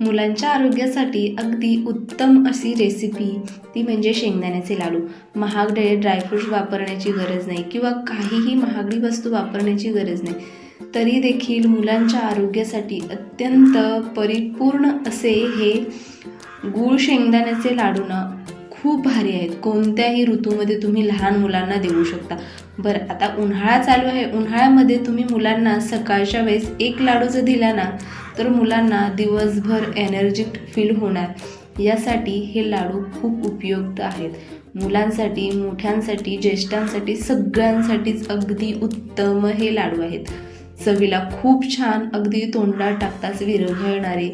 मुलांच्या आरोग्यासाठी अगदी उत्तम अशी रेसिपी ती म्हणजे शेंगदाण्याचे लाडू. महागडे ड्रायफ्रूट्स वापरण्याची गरज नाही किंवा काहीही महागडी वस्तू वापरण्याची गरज नाही. तरी देखील मुलांच्या आरोग्यासाठी अत्यंत परिपूर्ण असे हे गूळ शेंगदाण्याचे लाडू ना खूप भारी आहेत. कोणत्याही ऋतूमध्ये तुम्ही लहान मुलांना देऊ शकता. बरं आता उन्हाळा चालू आहे. उन्हाळ्यामध्ये तुम्ही मुलांना सकाळच्या वेळेस एक लाडू जर दिला ना तर मुलांना दिवसभर एनर्जिक फील होणार. यासाठी हे लाडू खूप उपयुक्त आहेत. मुलांसाठी मोठ्यांसाठी ज्येष्ठांसाठी सगळ्यांसाठीच अगदी उत्तम हे लाडू आहेत. चवीला खूप छान अगदी तोंडात टाकताच विरघळणारे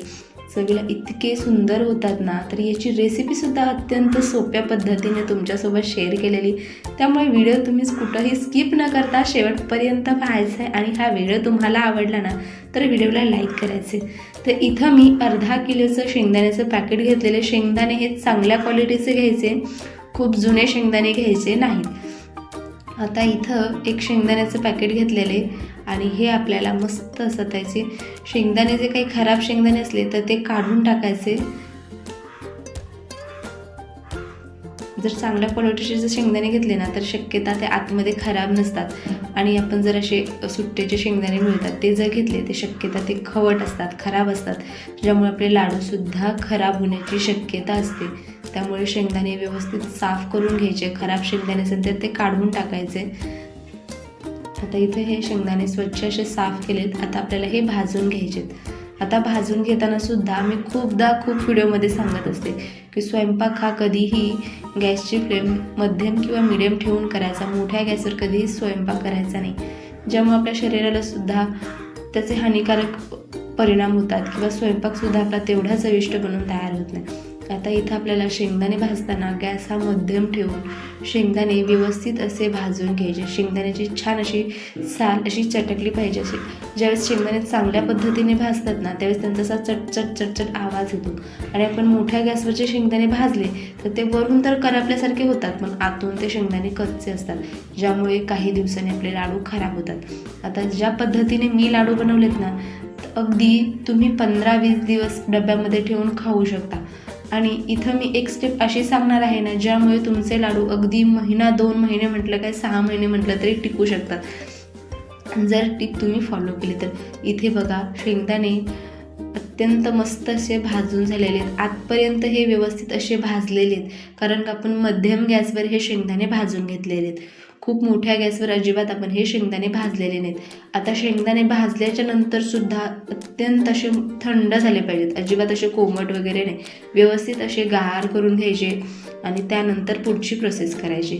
चवीला इतके सुंदर होतात ना तर याची रेसिपीसुद्धा अत्यंत सोप्या पद्धतीने तुमच्यासोबत शेअर केलेली. त्यामुळे व्हिडिओ तुम्ही कुठंही स्किप न करता शेवटपर्यंत पाहायचा आहे आणि हा व्हिडिओ तुम्हाला आवडला ना तर व्हिडिओला लाईक करायचे. तर इथं मी अर्धा किलोचं शेंगदाण्याचं पॅकेट घेतलेले शेंगदाणे हे चांगल्या क्वालिटीचे घ्यायचे खूप जुने शेंगदाणे घ्यायचे नाहीत. आता इथं एक शेंगदाण्याचं पॅकेट घेतलेले आणि हे आपल्याला मस्त असं त्याचे शेंगदाणे जे काही खराब शेंगदाणे असले तर ते काढून टाकायचे. जर चांगल्या क्वालिटीचे जर शेंगदाणे घेतले ना तर शक्यता ते आतमध्ये खराब नसतात. आणि आपण जर असे सुट्टेचे शेंगदाणे मिळतात ते जर घेतले ते शक्यता ते खवट असतात खराब असतात. ज्यामुळे आपले लाडूसुद्धा खराब होण्याची शक्यता असते. त्यामुळे शेंगदाणे व्यवस्थित साफ करून घ्यायचे. खराब शेंगदाणे असेल तर ते काढून टाकायचे. आता इथे हे शेंगदाणे स्वच्छ असे साफ केलेत. आता आपल्याला हे भाजून घ्यायचेत आता भाजून घेताना सुद्धा मी खूपदा खूप व्हिडिओमध्ये सांगत असते की स्वयंपाक हा कधीही गॅसची फ्लेम मध्यम किंवा मिडियम ठेवून करायचा. मोठ्या गॅसवर कधीही स्वयंपाक करायचा नाही. ज्यामुळे आपल्या शरीराला सुद्धा त्याचे हानिकारक परिणाम होतात किंवा स्वयंपाकसुद्धा आपला तेवढा चविष्ट बनून तयार होत नाही. आता इथं आपल्याला शेंगदाणे भाजताना गॅस हा मध्यम ठेवून शेंगदाणे व्यवस्थित असे भाजून घ्यायचे. शेंगदाण्याची छान अशी साल अशी चटकली पाहिजे अशी. ज्यावेळेस शेंगदाणे चांगल्या पद्धतीने भाजतात ना त्यावेळेस त्यांचा असा चटचट चटचट आवाज येतो. आणि आपण मोठ्या गॅसवरचे शेंगदाणे भाजले तर ते वरून तर करपल्यासारखे होतात पण आतून ते शेंगदाणे कच्चे असतात ज्यामुळे काही दिवसांनी आपले लाडू खराब होतात. आता ज्या पद्धतीने मी लाडू बनवलेत ना अगदी तुम्ही पंधरा वीस दिवस डब्यामध्ये ठेवून खाऊ शकता. आणि इथं मी एक स्टेप अशी सांगणार आहे ना ज्यामुळे तुमचे लाडू अगदी महिना दोन महिने म्हटलं काय सहा महिने म्हटलं तरी टिकू शकतात. जर टिप तुम्ही फॉलो केली तर. इथे बघा शेंगदाणे अत्यंत मस्त असे भाजून झालेले आहेत. आतपर्यंत हे व्यवस्थित असे भाजलेले आहेत. कारण का आपण मध्यम गॅसवर हे शेंगदाणे भाजून घेतलेले आहेत. खूप मोठ्या गॅसवर अजिबात आपण हे शेंगदाणे भाजलेले नाहीत. आता शेंगदाणे भाजल्याच्या नंतरसुद्धा अत्यंत असे थंड झाले पाहिजेत. अजिबात असे कोमट वगैरे नाही. व्यवस्थित असे गार करून घ्यायचे आणि त्यानंतर पुढची प्रोसेस करायची.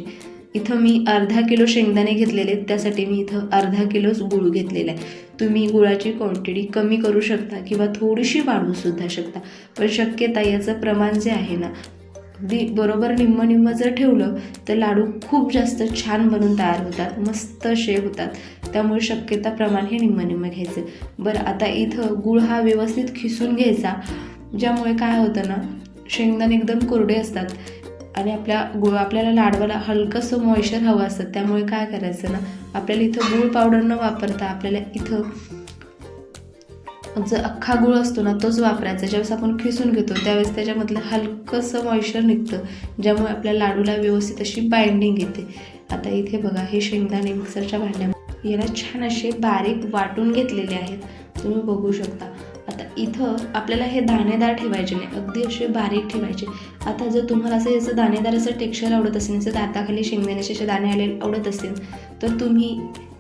इथं मी अर्धा किलो शेंगदाणे घेतलेले आहेत. त्यासाठी मी इथं अर्धा किलोच गुळ घेतलेला आहे. तुम्ही गुळाची क्वांटिटी कमी करू शकता किंवा थोडीशी वाढवूसुद्धा शकता. पण शक्यता याचं प्रमाण जे आहे ना अगदी बरोबर निम्मं निम्मं जर ठेवलं तर लाडू खूप जास्त छान बनून तयार होतात मस्त असे होतात. त्यामुळे शक्यता प्रमाण हे निम्मं निम्मं घ्यायचं. बरं आता इथं गुळ हा व्यवस्थित खिसून घ्यायचा ज्यामुळे काय होतं ना शेंगदाणे एकदम कोरडे असतात आणि आपल्या गुळ आपल्याला लाडवाला हलकंसं मॉइश्चर हवं असतं. त्यामुळे काय करायचं ना आपल्याला इथं गूळ पावडर न वापरता आपल्याला इथं जो अख्खा गुळ असतो ना तोच वापरायचा. ज्यावेळेस आपण खिसून घेतो त्यावेळेस त्याच्यामधलं हलकंसं मॉइश्चर निघतं ज्यामुळे आपल्या लाडूला व्यवस्थित अशी बाइंडिंग येते. आता इथे बघा हे शेंगदाणे मिक्सरच्या भांड्यामध्ये याला छान असे बारीक वाटून घेतलेले आहेत. तुम्ही बघू शकता. आता इथं आपल्याला हे दाणेदार ठेवायचे नाही अगदी असे बारीक ठेवायचे. आता जर तुम्हाला असं याचं दाणेदार असं टेक्स्चर आवडत असेल जसं दाताखाली शेंगदाण्याचे असे दाणे आले आवडत असतील तर तुम्ही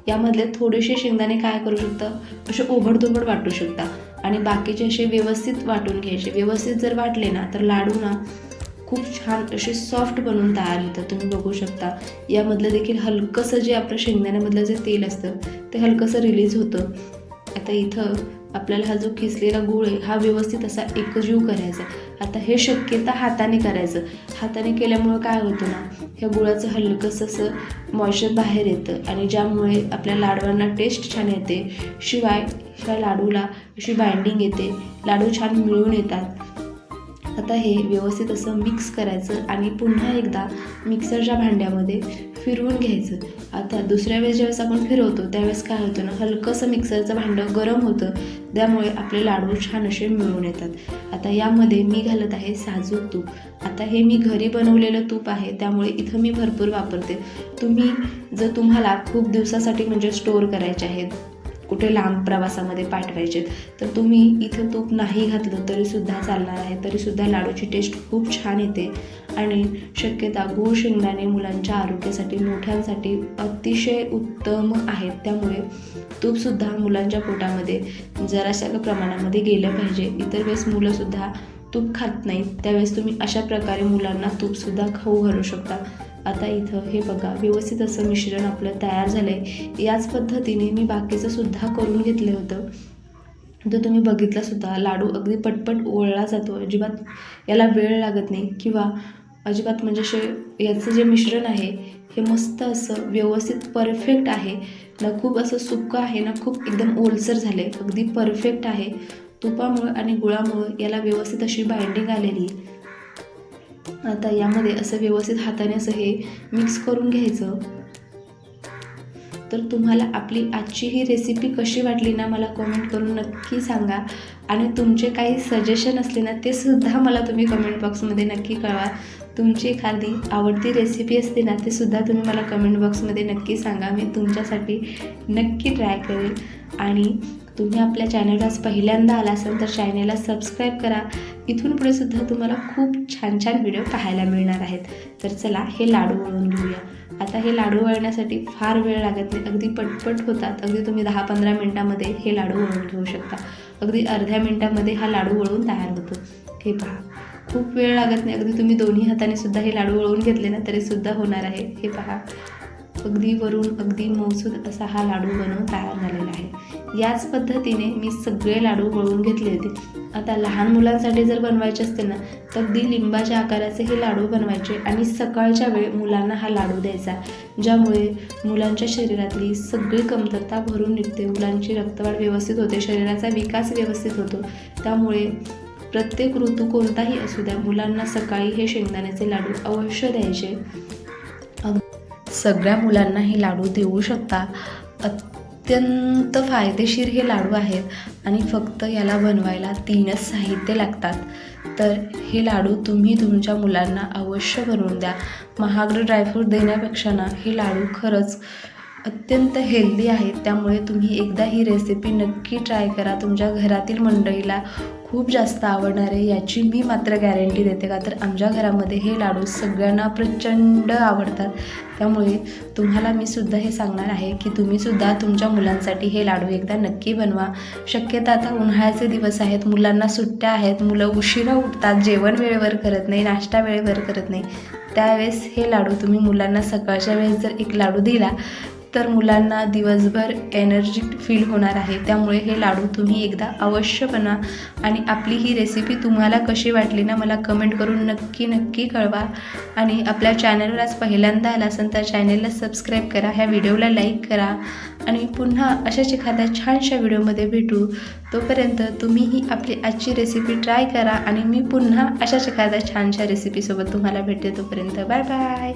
यामधले थोडेसे शेंगदाणे काय करू शकता? असे ओबडधोबड वाटू शकता आणि बाकीचे असे व्यवस्थित वाटून घ्यायचे. व्यवस्थित जर वाटले ना तर लाडू ना खूप छान असे सॉफ्ट बनून तयार होतं तुम्ही बघू शकता. यामधलं देखील हलकंसं जे आपलं शेंगदाण्यामधलं जे तेल असतं ते हलकंसं रिलीज होतं. आता इथं आपल्याला हा जो खिसलेला गूळ आहे हा व्यवस्थित असा एकजीव करायचा आहे. आता हे शक्यता हाताने करायचं. हाताने केल्यामुळं काय होतं ना ह्या गुळाचं हलकंसं असं मॉइश्चर बाहेर येतं आणि ज्यामुळे आपल्या लाडवांना टेस्ट छान येते. शिवाय ह्या लाडूला अशी बाइंडिंग येते लाडू छान मिळून येतात. आता हे व्यवस्थित असं मिक्स करायचं आणि पुन्हा एकदा मिक्सरच्या भांड्यामध्ये फिरवून घ्यायचं. आता दुसऱ्या वेळेस ज्यावेळेस आपण फिरवतो त्यावेळेस काय होतं ना हलकंसं मिक्सरचं भांडं गरम होतं. त्यामुळे आपले लाडू छान असे मिळून येतात. आता यामध्ये मी घालत आहे साजूक तूप. आता हे मी घरी बनवलेलं तूप आहे त्यामुळे इथं मी भरपूर वापरते. तुम्ही जर तुम्हाला खूप दिवसासाठी म्हणजे स्टोअर करायचे आहेत कुठे लांब प्रवासामध्ये पाठवायचे तर तुम्ही इथं तूप नाही घातलं तरीसुद्धा चालणार आहे. तरीसुद्धा लाडूची टेस्ट खूप छान येते. आणि शक्यता गूळ शेंगदाणे मुलांच्या आरोग्यासाठी मोठ्यांसाठी अतिशय उत्तम आहेत. त्यामुळे तूपसुद्धा मुलांच्या पोटामध्ये जराशा प्रमाणामध्ये गेलं पाहिजे. इतर वेळेस मुलंसुद्धा तूप खात नाहीत. त्यावेळेस तुम्ही अशा प्रकारे मुलांना तूपसुद्धा खाऊ घालू शकता. आता इथं हे बघा व्यवस्थित असं मिश्रण आपलं तयार झालं आहे याच पद्धतीने मी बाकीचं सुद्धा करून घेतलं होतं. तर तुम्ही बघितलं सुद्धा लाडू अगदी पटपट ओळला जातो. अजिबात याला वेळ लागत नाही. किंवा अजिबात म्हणजे असे याचं जे मिश्रण आहे हे मस्त असं व्यवस्थित परफेक्ट आहे. ना खूप असं सुकं आहे ना खूप एकदम ओलसर झाले अगदी परफेक्ट आहे. तुपामुळं आणि गुळामुळं याला व्यवस्थित अशी बाइंडिंग आलेली आता यामध्ये असं व्यवस्थित हाताने असं हे मिक्स करून घ्यायचं. तर तुम्हाला आपली आजची ही रेसिपी कशी वाटली ना मला कमेंट करून नक्की सांगा. आणि तुमचे काही सजेशन असले ना ते सुद्धा मला तुम्ही कमेंट बॉक्समध्ये नक्की कळवा. तुमची एखादी आवडती रेसिपी असते ना ते सुद्धा तुम्ही मला कमेंट बॉक्समध्ये नक्की सांगा. मी तुमच्यासाठी नक्की ट्राय करेल. आणि तुम्ही आपल्या चॅनलला आज पहिल्यांदा आला असाल तर चॅनलला सबस्क्राईब करा. इथून पुढे सुद्धा तुम्हाला खूप छान छान व्हिडिओ पाहायला मिळणार आहेत. तर चला हे लाडू वळून घेऊया. आता हे लाडू वळण्यासाठी फार वेळ लागत नाही. अगदी पटपट होतात. अगदी तुम्ही दहा पंधरा मिनटामध्ये हे लाडू वळून घेऊ शकता. अगदी अर्ध्या मिनटामध्ये हा लाडू वळून तयार होतो. हे पहा. खूप वेळ लागत नाही. अगदी तुम्ही दोन्ही हाताने सुद्धा हे लाडू वळून घेतले ना तरी सुद्धा होणार आहे. हे पहा. अगदी वरून अगदी मौसूद असा हा लाडू बनवून तयार झालेला आहे. याच पद्धतीने मी सगळे लाडू वळून घेतले होते. आता लहान मुलांसाठी जर बनवायचे असते ना तर अगदी लिंबाच्या आकाराचे हे लाडू बनवायचे आणि सकाळच्या वेळी मुलांना हा लाडू द्यायचा ज्यामुळे मुलांच्या शरीरातली सगळी कमतरता भरून निघते. मुलांची रक्तवाढ व्यवस्थित होते शरीराचा विकास व्यवस्थित होतो. त्यामुळे प्रत्येक ऋतू कोणताही असू द्या मुलांना सकाळी हे शेंगदाण्याचे लाडू अवश्य द्यायचे. सगळ्या मुलांना हे लाडू देऊ शकता. अत्यंत फायदेशीर हे लाडू आहेत आणि फक्त याला बनवायला तीनच साहित्य लागतात. तर हे लाडू तुम्ही तुमच्या मुलांना अवश्य बनवून द्या. महागडं ड्रायफ्रूट देण्यापेक्षा ना हे लाडू खरंच अत्यंत हेल्दी आहेत. त्यामुळे तुम्ही एकदा ही रेसिपी नक्की ट्राय करा. तुमच्या घरातील मंडळीला खूप जास्त आवडणार आहे याची मी मात्र गॅरंटी देते. का तर आमच्या घरामध्ये हे लाडू सगळ्यांना प्रचंड आवडतात. त्यामुळे तुम्हाला मी सुद्धा हे सांगणार आहे की तुम्हीसुद्धा तुमच्या मुलांसाठी हे लाडू एकदा नक्की बनवा. शक्यता आता उन्हाळ्याचे दिवस आहेत मुलांना सुट्ट्या आहेत मुलं उशिरा उठतात जेवण वेळेवर करत नाही नाश्ता वेळेवर करत नाही. त्यावेळेस हे लाडू तुम्ही मुलांना सकाळच्या वेळेस जर एक लाडू दिला तर मुलांना दिवसभर एनर्जी फील होणार आहे. त्यामुळे हे लाडू तुम्ही एकदा अवश्य बनवा आणि आपली ही रेसिपी तुम्हाला कशी वाटली ना मला कमेंट करून नक्की नक्की कळवा. आणि आपल्या चॅनलवर आज पहिल्यांदा आला असेल तर चॅनलला सबस्क्राईब करा. ह्या व्हिडिओला लाईक करा. आणि पुन्हा अशाच एखाद्या छानशा व्हिडिओमध्ये भेटू. तोपर्यंत तुम्हीही आपली आजची रेसिपी ट्राय करा. आणि मी पुन्हा अशाच एखाद्या छानशा रेसिपीसोबत तुम्हाला भेटते तोपर्यंत. Bye bye